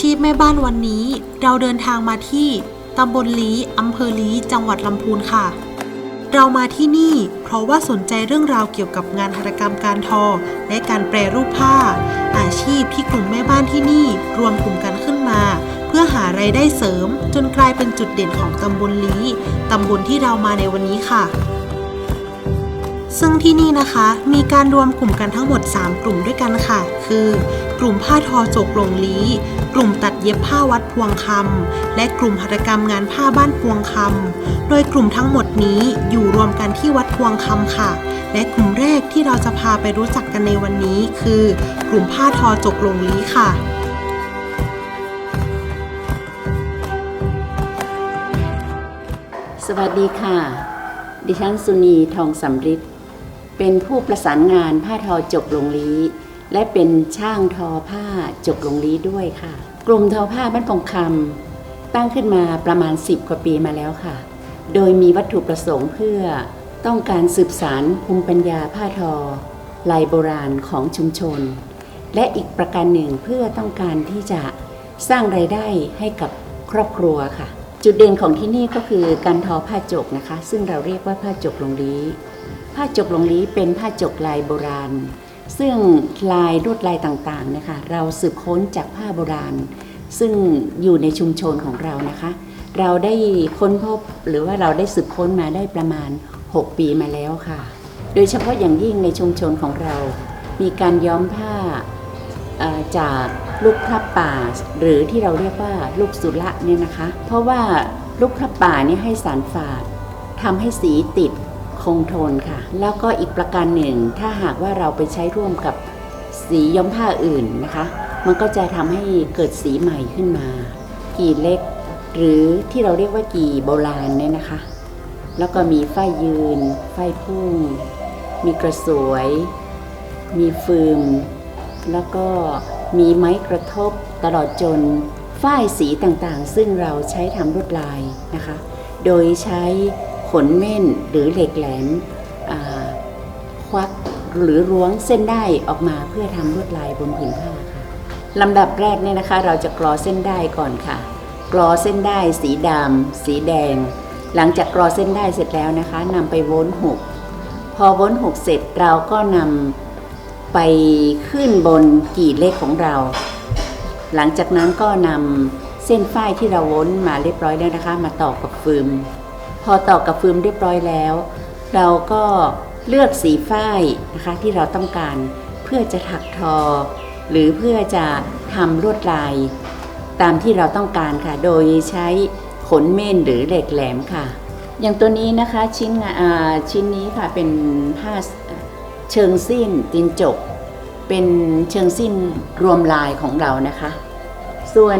ชีพแม่บ้านวันนี้ เราเดินทางมาที่ตำบลลีอำเภอลีจังหวัดลำพูนค่ะ เรามาที่นี่เพราะว่าสนใจเรื่องราวเกี่ยวกับงานหัตถกรรมการทอ และการแปรรูปผ้า อาชีพที่กลุ่มแม่บ้านที่นี่รวมกลุ่มกันขึ้นมา เพื่อหารายได้เสริม จนกลายเป็นจุดเด่นของตำบลลีตำบลที่เรามาในวันนี้ค่ะ ซึ่งที่นี่นะคะมีการรวมกลุ่มกันทั้งหมด 3 กลุ่มด้วยกันค่ะ คือ กลุ่มผ้าทอโจกลงลีกลุ่มตัดเย็บผ้าวัดพวงคำและกลุ่มหัตถกรรมงานผ้าบ้านพวงคำโดยกลุ่มทั้งหมดนี้อยู่รวมกันที่วัดพวงคำค่ะ และกลุ่มแรกที่เราจะพาไปรู้จักกันในวันนี้ คือ กลุ่มผ้าทอโจกลงลีค่ะสวัสดีค่ะ ดิฉันสุนีทองสำริด เป็นผู้ประสานงานผ้าทอจกลงลีและเป็นช่างทอผ้าจกลงลีด้วยค่ะ กลุ่มทอผ้าบ้านปงคำตั้งขึ้นมาประมาณ 10 กว่าปีมาแล้วค่ะ โดยมีวัตถุประสงค์เพื่อต้องการสืบสารภูมิปัญญาผ้าทอลายโบราณของชุมชน และอีกประการหนึ่งเพื่อต้องการที่จะสร้างไรายได้ให้กับครอบครัวค่ะ จุดเด่นของที่นี่ก็คือการทอผ้าจกนะคะ ซึ่งเราเรียกว่าผ้าจกลงลี ผ้าจกหลงลีเป็นผ้าจกลายโบราณ ซึ่งลายลวดลายต่างๆนะคะเราสืบค้นจากผ้าโบราณ ซึ่งอยู่ในชุมชนของเรานะคะ เราได้ค้นพบหรือว่าเราได้สืบค้นมาได้ประมาณ 6 ปีมาแล้วค่ะ โดยเฉพาะอย่างยิ่งในชุมชนของเรา มีการย้อมผ้าจากลูกพระป่า หรือที่เราเรียกว่าลูกสุระเนี่ยนะคะ เพราะว่าลูกพระป่านี่ให้สารฝาดทำให้สีติด คงทนค่ะ แล้วก็อีกประการหนึ่ง ถ้าหากว่าเราไปใช้ร่วมกับสีย้อมผ้าอื่นนะคะ มันก็จะทำให้เกิดสีใหม่ขึ้นมา กี่เล็ก หรือที่เราเรียกว่ากี่โบราณเนี่ยนะคะ แล้วก็มีฝ้ายยืน ฝ้ายพุ่ง มีกระสวย มีฟืม แล้วก็มีไม้กระทบตลอดจนฝ้ายสีต่างๆ ซึ่งเราใช้ทำลวดลายนะคะ โดยใช้ นเม่นหรือเหล็กแหลมควักหรือร้วงเส้นได้ออกมาเพื่อทำลวดลายบนผืนผ้าค่ะลำดับแรกเนี่ยนะคะ เราจะกรอเส้นได้ก่อนค่ะ กรอเส้นได้สีดำสีแดง หลังจากกรอเส้นได้เสร็จแล้วนะคะนำไปวนหกพอวนหกเสร็จเราก็นำไปขึ้นบนกี่เลขของเรา หลังจากนั้นก็นำเส้นฝ้ายที่เราวนมาเรียบร้อยแล้วนะคะ มาต่อกับฟืม พอต่อกับฟืมเรียบร้อยแล้ว เราก็เลือกสีฝ้ายนะคะที่เราต้องการเพื่อจะถักทอ หรือเพื่อจะทำลวดลาย ตามที่เราต้องการค่ะ โดยใช้ขนเม่นหรือเหล็กแหลมค่ะ อย่างตัวนี้นะคะชิ้นชิ้นนี้ค่ะเป็นผ้าเชิงสิ้นตินจก เป็นเชิงสิ้นรวมลายของเรานะคะ ส่วน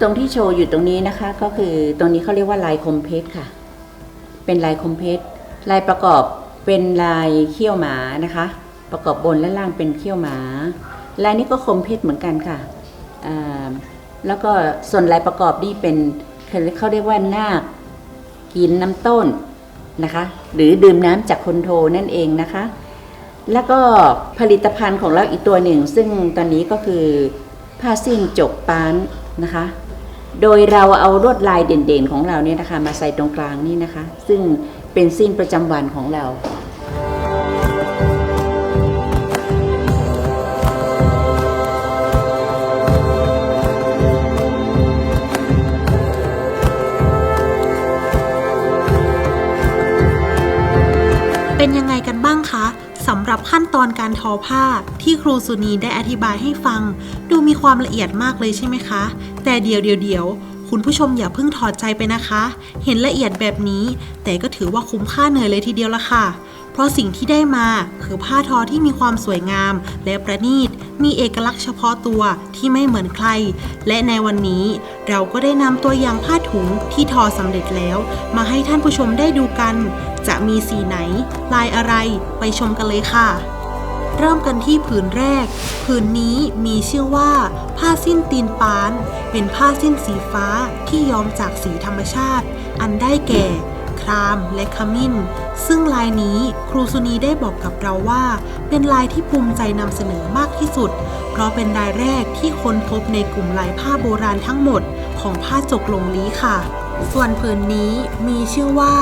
ตรงที่โชว์อยู่ตรงนี้นะคะ ก็คือตรงนี้เขาเรียกว่าลายคมเพชรค่ะ เป็นลายคมเพชรลายประกอบเป็นลายเขี้ยวหมานะคะ ประกอบบนและล่างเป็นเขี้ยวหมาลายนี้ก็คมเพชรเหมือนกันค่ะแล้วก็ส่วนลายประกอบนี่เป็นเขาเรียกว่านาคกินน้ำต้นนะคะ หรือดื่มน้ำจากคนโทนั่นเองนะคะ แล้วก็ผลิตภัณฑ์ของเราอีกตัวหนึ่ง ซึ่งตอนนี้ก็คือผ้าสิ้นจกปานนะคะ โดยเราเอาลวดลายเด่นๆของเราเนี่ยนะคะ มาใส่ตรงกลางนี่นะคะ ซึ่งเป็นสิ้นประจำวันของเราเป็นยังไงกันบ้างคะสำหรับขั้นตอนการทอผ้าที่ครูสุนีได้อธิบายให้ฟัง ดูมีความละเอียดมากเลยใช่ไหมคะ แต่เดียวเดียวเดียวคุณผู้ชมอย่าเพิ่งถอดใจไปนะคะ เห็นละเอียดแบบนี้ แต่ก็ถือว่าคุ้มค่าเหนื่อยเลยทีเดียวละค่ะ เพราะสิ่งที่ได้มาคือผ้าทอที่มีความสวยงาม และประณีต มีเอกลักษณ์เฉพาะตัวที่ไม่เหมือนใคร และในวันนี้เราก็ได้นำตัวอย่างผ้าถุงที่ทอสำเร็จแล้ว มาให้ท่านผู้ชมได้ดูกัน จะมีสีไหน ลายอะไร ไปชมกันเลยค่ะ เริ่มกันที่ผืนแรก ผืนนี้มีชื่อว่า ผ้าสิ้นตีนปาน เป็นผ้าสิ้นสีฟ้าที่ย้อมจากสีธรรมชาติ อันได้แก่ ครามและขมิ้น ซึ่งลายนี้ครูสุนีได้บอกกับเราว่า เป็นลายที่ภูมิใจนำเสนอมากที่สุด เพราะเป็นลายแรกที่ค้นพบในกลุ่มลายผ้าโบราณทั้งหมด ของผ้าจกลงลี้ค่ะ ส่วนผืนนี้มีชื่อว่า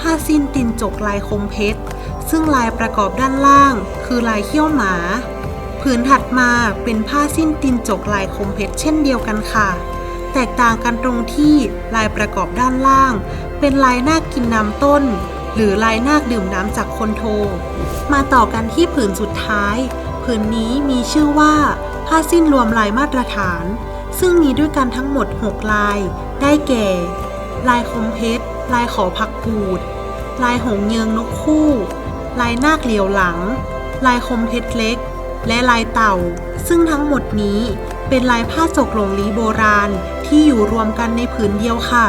ผ้าสิ้นตินจกลายคมเพชร ซึ่งลายประกอบด้านล่าง คือลายเขี้ยวหมา ผืนถัดมาเป็นผ้าสิ้นตินจกลายคมเพชรเช่นเดียวกันค่ะ แตกต่างกันตรงที่ลายประกอบด้านล่าง เป็นลายนาคกินน้ำต้น หรือลายนาคดื่มน้ำจากคนโท มาต่อกันที่ผืนสุดท้าย ผืนนี้มีชื่อว่าผ้าสิ้นรวมลายมาตรฐาน ซึ่งมีด้วยกันทั้งหมด 6 ลาย ได้แก่ ลายคมเพชร ลายขอผักกูด ลายหงเยืองนกคู่ ลายนาคเหลียวหลัง ลายคมเพชรเล็ก และลายเต่า ซึ่งทั้งหมดนี้เป็นลายผ้าจกหลงลีโบราณที่อยู่รวมกันในผืนเดียวค่ะ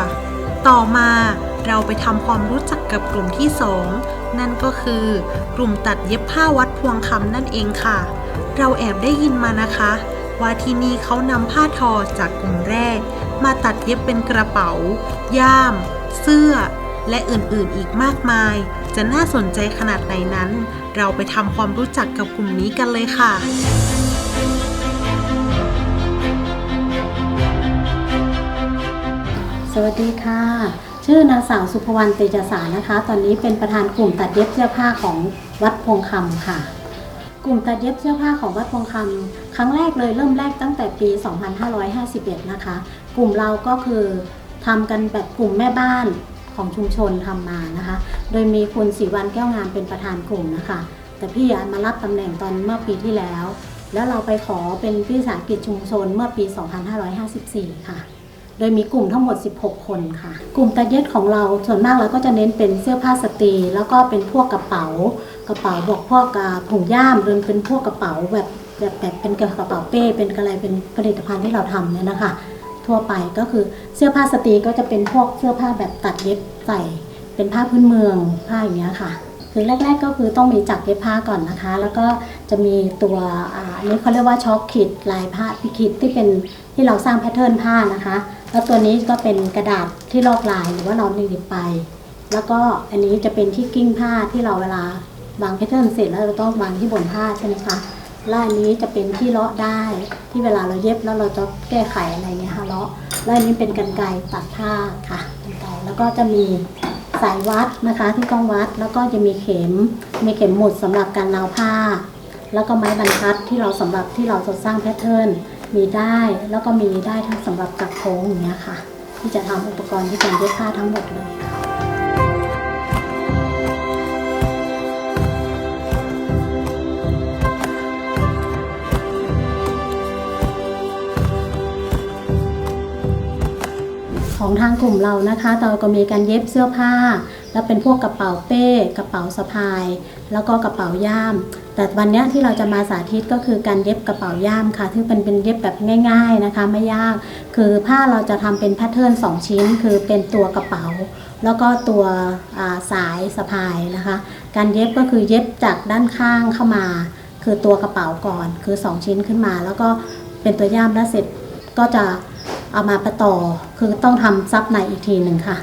ต่อมาเราไปทำความรู้จักกับกลุ่มที่ 2 นั่นก็คือ กลุ่มตัดเย็บผ้าวัดพวงคำนั่นเองค่ะ เราแอบได้ยินมานะคะ ว่าที่นี่เขานำผ้าทอจากกลุ่มแรก มาตัดเย็บเป็นกระเป๋า ย่าม เสื้อ และอื่นๆอีกมากมาย จะน่าสนใจขนาดไหนนั้น เราไปทำความรู้จักกับกลุ่มนี้กันเลยค่ะสวัสดีค่ะ ชื่อนางสาวสุภวรรณเตจสารนะคะ ตอนนี้เป็นประธานกลุ่มตัดเย็บเสื้อผ้าของวัดพงคำค่ะ กลุ่มตัดเย็บเสื้อผ้าของวัดพงคำครั้งแรกเลยเริ่มแรกตั้งแต่ปี 2551 นะคะ กลุ่มเราก็คือทำกันแบบกลุ่มแม่บ้าน ของชุมชนทำมานะคะ โดยมีคุณศรีวันแก้วงามเป็นประธานกลุ่มนะคะ แต่พี่อะมารับตำแหน่งตอนเมื่อปีที่แล้ว แล้วเราไปขอเป็นวิสาหกิจชุมชนเมื่อปี 2554 ค่ะ โดยมีกลุ่มทั้งหมด 16 คนค่ะ กลุ่มตัดเย็บของเราส่วนมากเราก็จะเน้นเป็นเสื้อผ้าสตรี แล้วก็เป็นพวกกระเป๋า กระเป๋าบอกพวกอ่าถุงย่ามรือเป็นพวกกระเป๋าแบบแบบแบบเป็นกระเป๋าเป้เป็นอะไรเป็นผลิตภัณฑ์ที่เราทำเนี่ยนะคะ ทั่วไปก็คือเสื้อผ้าสตรีก็จะเป็นพวกเสื้อผ้าแบบตัดเย็บใส่เป็นผ้าพื้นเมืองผ้าอย่างเงี้ยค่ะ คือแรก ๆก็คือต้องมีจักรเย็บผ้าก่อนนะคะ แล้วก็จะมีตัวอ่าอันนี้เขาเรียกว่าช็อคขีดลายผ้าพิคิดที่เป็นที่เราสร้างแพทเทิร์นผ้านะคะ แล้วตัวนี้ก็เป็นกระดาษที่ลอกลายหรือว่าเราหนีบไป แล้วก็อันนี้จะเป็นที่กิ้งผ้าที่เราเวลาวางแพทเทิร์นเสร็จแล้วเราต้องวางที่บนผ้าใช่ไหมคะ ล้วอันนี้จะเป็นที่เลาะได้ที่เวลาเราเย็บแล้วเราจะแก้ไขอะไรเนี่ยค่ะเลาะล้วอันนี้เป็นกันไกตัดผ้าค่ะกันไกแล้วก็จะมีสายวัดนะคะที่ต้องวัดแล้วก็จะมีเข็มมีเข็มหมุดสำหรับการนาวผ้า แล้วก็ไม้บรรทัดที่เราสำหรับที่เราจะสร้างแพทเทิร์นมีได้แล้วก็มีได้ทั้งสำหรับจักโค้งอย่างเงี้ยค่ะ ที่จะทำอุปกรณ์ที่การเย็บผ้าทั้งหมดเลยค่ะ ของทางกลุ่มเรานะคะ เราก็มีการเย็บเสื้อผ้า แล้วเป็นพวกกระเป๋าเป้ กระเป๋าสะพาย แล้วก็กระเป๋าย่าม แต่วันนี้ที่เราจะมาสาธิตก็คือการเย็บกระเป๋าย่ามค่ะที่เป็นเป็นเย็บแบบง่าย ๆนะคะ ไม่ยาก คือผ้าเราจะทำเป็นแพทเทิร์นสองชิ้น คือเป็นตัวกระเป๋า แล้วก็ตัวาสายสะพายนะคะ การเย็บก็คือเย็บจากด้านข้างเข้ามา คือตัวกระเป๋าก่อน คือ 2 ชิ้นขึ้นมา แล้วก็เป็นตัวย่ามแล้วเสร็จก็จะ เอามาประต่อคือต้องทำซับในอีกทีหนึ่งค่ะ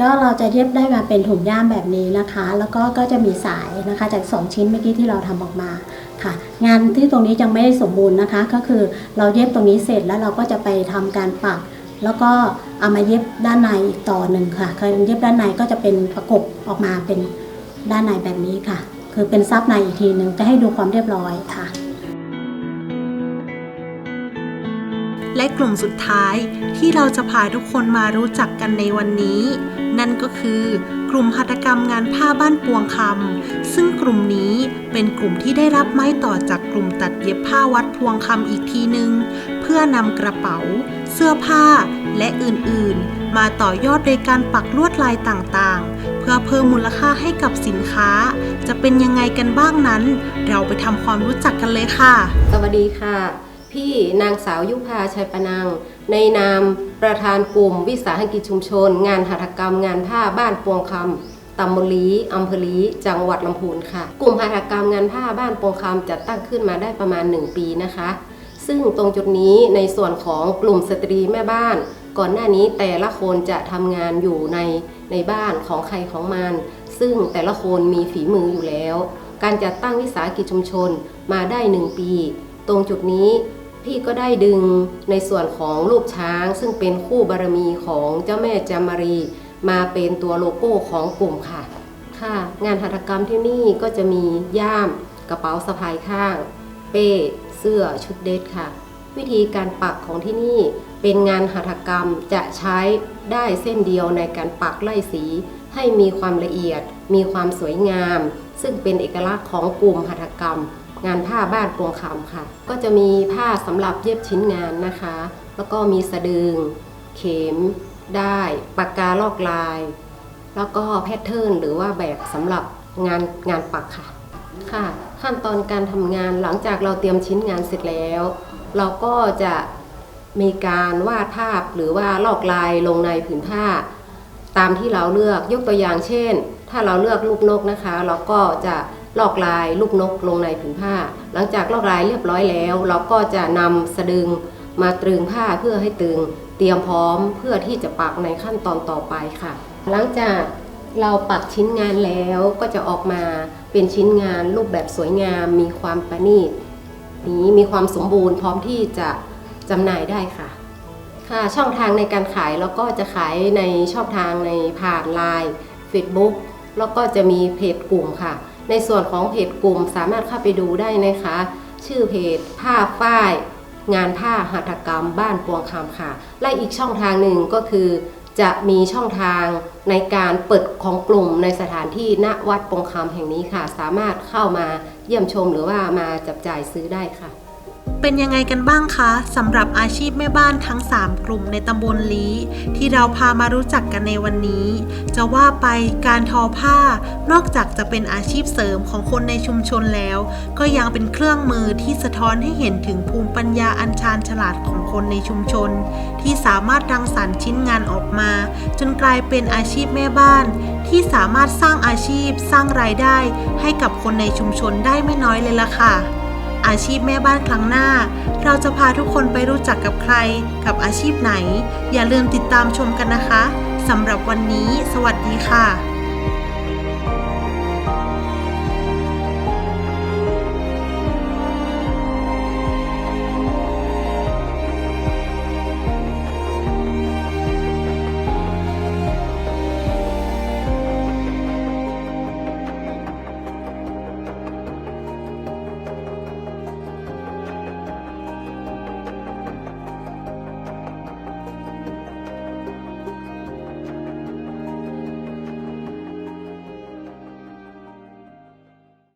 ก็เราจะเย็บได้มาเป็นถุงย่ามแบบนี้นะคะ แล้วก็ก็จะมีสายนะคะจาก 2 ชิ้นเมื่อกี้ที่เราทำออกมาค่ะ งานที่ตรงนี้ยังไม่ได้สมบูรณ์นะคะ ก็คือเราเย็บตรงนี้เสร็จแล้วเราก็จะไปทำการปัก แล้วก็เอามาเย็บด้านในอีกต่อหนึ่งค่ะคือเย็บด้านในก็จะเป็นประกบออกมาเป็นด้านในแบบนี้ค่ะ คือเป็นซับในอีกทีหนึ่งจะให้ดูความเรียบร้อยค่ะ และกลุ่มสุดท้ายที่เราจะพาทุกคนมารู้จักกันในวันนี้ นั่นก็คือกลุ่มหัตถกรรมงานผ้าบ้านปวงคำซึ่งกลุ่มนี้เป็นกลุ่มที่ได้รับไม้ต่อจากกลุ่มตัดเย็บผ้าวัดพวงคำอีกทีหนึ่งเพื่อนำกระเป๋า เสื้อผ้าและอื่นๆ มาต่อยอดโดยการปักลวดลายต่างๆ เพื่อเพิ่มมูลค่าให้กับสินค้า จะเป็นยังไงกันบ้างนั้น เราไปทำความรู้จักกันเลยค่ะ สวัสดีค่ะ พี่นางสาวยุพาชัยปนัง ในนามประธานกลุ่มวิสาหกิจชุมชน งานหัตถกรรม งานผ้าบ้านปวงคำตำบลลีอำเภอลีจังหวัดลำพูนค่ะ กลุ่มหัตถกรรมงานผ้าบ้านปวงคำจัดตั้งขึ้นมาได้ประมาณ 1 ปีนะคะซซึ่งตรงจุดนี้ในส่วนของกลุ่มสตรีแม่บ้าน ก่อนหน้านี้แต่ละคนจะทำงานอยู่ในในบ้านของใครของมัน ซึ่งแต่ละคนมีฝีมืออยู่แล้ว การจัดตั้งวิสาหกิจชุมชนมาได้หนึ่งปี ตรงจุดนี้ พี่ก็ได้ดึงในส่วนของรูปช้าง ซึ่งเป็นคู่บารมีของเจ้าแม่จามารี มาเป็นตัวโลโก้ของกลุ่มค่ะ ค่ะ งานหัตถกรรมที่นี่ก็จะมีย่ามกระเป๋าสะพายข้าง เป้เสื้อชุดเดทค่ะ วิธีการปักของที่นี่เป็นงานหัตถกรรมจะใช้ได้เส้นเดียวในการปักไล่สีให้มีความละเอียด มีความสวยงาม ซึ่งเป็นเอกลักษณ์ของกลุ่มหัตถกรรม งานผ้าบ้านปวงคำค่ะ ก็จะมีผ้าสำหรับเย็บชิ้นงานนะคะ แล้วก็มีสะดึง เข็ม ได้ปากกาลอกลาย แล้วก็แพทเทิร์นหรือว่าแบบสำหรับงานงานปักค่ะค่ะ ขั้นตอนการทำงานหลังจากเราเตรียมชิ้นงานเสร็จแล้ว เราก็จะมีการวาดภาพหรือว่าลอกลายลงในผืนผ้า ตามที่เราเลือกยกตัวอย่างเช่น ถ้าเราเลือกลูกนกนะคะ เราก็จะ ลอกลายลูกนกลงในผืนผ้า หลังจากลอกลายเรียบร้อยแล้ว เราก็จะนำสะดึงมาตรึงผ้าเพื่อให้ตึง เตรียมพร้อมเพื่อที่จะปักในขั้นตอนต่อไปค่ะ หลังจากเราปักชิ้นงานแล้วก็จะออกมาเป็นชิ้นงานรูปแบบสวยงาม มีความประณีตนี้มีความสมบูรณ์พร้อมที่จะจำหน่ายได้ค่ะ ค่ะช่องทางในการขายแล้วก็จะขายในช่องทางในผ่านไลน์ Facebook แล้วก็จะมีเพจกลุ่มค่ะ ในส่วนของเพจกลุ่มสามารถเข้าไปดูได้นะคะ ชื่อเพจผ้าฝ้าย งานผ้าหัตถกรรมบ้านปวงคำค่ะ และอีกช่องทางหนึ่งก็คือ จะมีช่องทางในการเปิดของกลุ่มในสถานที่ณวัดปงคำแห่งนี้ค่ะ สามารถเข้ามาเยี่ยมชมหรือว่ามาจับจ่ายซื้อได้ค่ะ เป็นยังไงกันบ้างคะสำหรับอาชีพแม่บ้านทั้ง 3 กลุ่มในตำบลลีที่เราพามารู้จักกันในวันนี้ จะว่าไปการทอผ้า นอกจากจะเป็นอาชีพเสริมของคนในชุมชนแล้ว ก็ยังเป็นเครื่องมือที่สะท้อนให้เห็นถึงภูมิปัญญาอันชาญฉลาดของคนในชุมชน ที่สามารถรังสรรค์ชิ้นงานออกมา จนกลายเป็นอาชีพแม่บ้าน ที่สามารถสร้างอาชีพสร้างรายได้ ให้กับคนในชุมชนได้ไม่น้อยเลยล่ะค่ะ อาชีพแม่บ้านครั้งหน้า เราจะพาทุกคนไปรู้จักกับใคร กับอาชีพไหน อย่าลืมติดตามชมกันนะคะสำหรับวันนี้ สวัสดีค่ะ